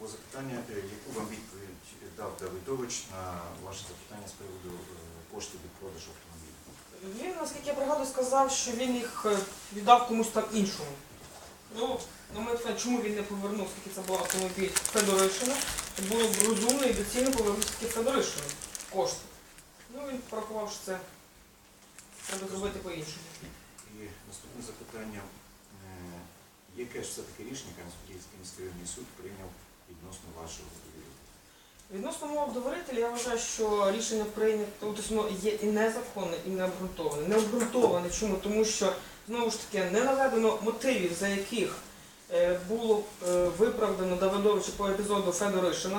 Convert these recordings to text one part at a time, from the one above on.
було запитання, е, яку вам відповідь дав Давидович на ваше запитання з приводу е, коштів від продажу автомобіля? Він, наскільки я пригадую, сказав, що він їх е, віддав комусь там іншому. Ну, на моє питання, чому він не повернув, оскільки це був автомобіль Федоришина, то було б розумно і доцільно повернути таки Федоришину кошти. Ну, він порахував, що це треба зробити по-іншому. І наступне запитання. Яке ж все-таки рішення Кам'янський міськрайонний суд прийняв відносно вашого довіру? Відносно мого довірителя, я вважаю, що рішення прийнято, тобто є і незаконне, і необґрунтоване. Необґрунтоване чому? Тому що знову ж таки не наведено мотивів, за яких е, було е, виправдано Давидовича по епізоду Федоришина,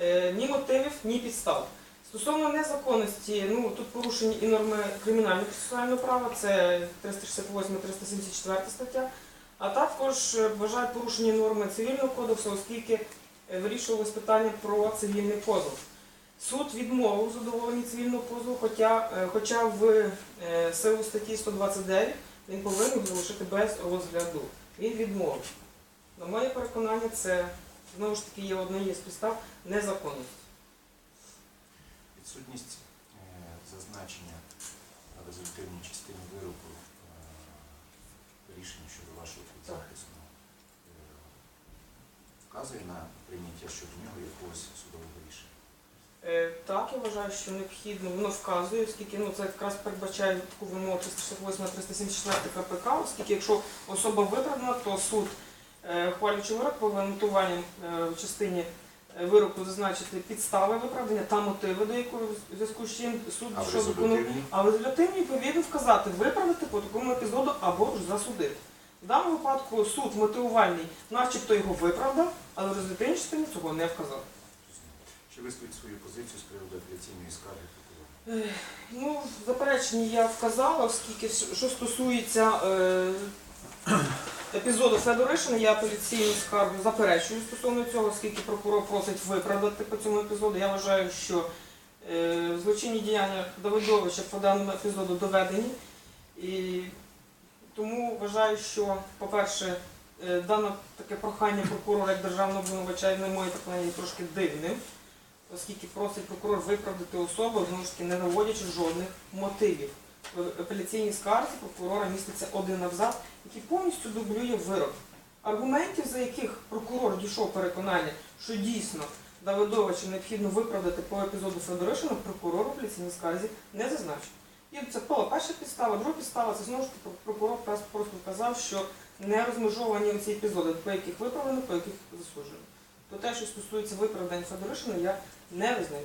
Е, ні мотивів, ні підстав. Стосовно незаконності, ну тут порушені і норми кримінального процесуального права, це 368-374 стаття, а також е, вважають порушені норми цивільного кодексу, оскільки е, вирішувалось питання про цивільний позов. Суд відмовив задоволенні цивільного позову, хоча, е, хоча в силу статті 129 він повинен залишити без розгляду. Він відмовив. На моє переконання, це знову ж таки є однією з підстав незаконності. Відсутність зазначення на результативній частині вироку е, рішення щодо вашого підзахису е, вказує на прийняття щодо нього якогось судового рішення. Е, Так, я вважаю, що необхідно, воно вказує, оскільки ну, це якраз передбачає таку вимогу 368-374 КПК, оскільки якщо особа виправдана, то суд, е, хвалючи вирок по винутуванням е, в частині е, вироку зазначити підстави виправдання та мотиви, до якого в зв'язку з чим суд А в дійшов до викону- а в відповідно вказати виправдати по такому епізоду або ж засудити. В даному випадку суд мотивувальний, начебто його виправдав, але в результативній частині цього не вказав. Чи висловить свою позицію з приводу апеляційної скарги прокурора? Ну, в запереченні я вказала, оскільки що що стосується е, епізоду Федоришина, я апеляційну скаргу заперечую стосовно цього, оскільки прокурор просить виправдати по цьому епізоду. Я вважаю, що е, злочинні діяння Давидовича по даному епізоду доведені. І тому вважаю, що, по-перше, е, дане таке прохання прокурора як державного обвинувача, на моє переконання, є трошки дивним оскільки просить прокурор виправдати особу, знову ж таки не наводячи жодних мотивів. В апеляційній скарзі прокурора міститься один абзац, який повністю дублює вирок. Аргументів, за яких прокурор дійшов переконання, що дійсно Давидовича необхідно виправдати по епізоду Федоришина, прокурор в апеляційній скарзі не зазначив. І це перша підстава, друга підстава, це знову ж таки прокурор просто вказав, що не розмежовані ці епізоди, по яких виправлено, по яких засуджено. То те, що стосується виправдань Федоришина, я не визнаю.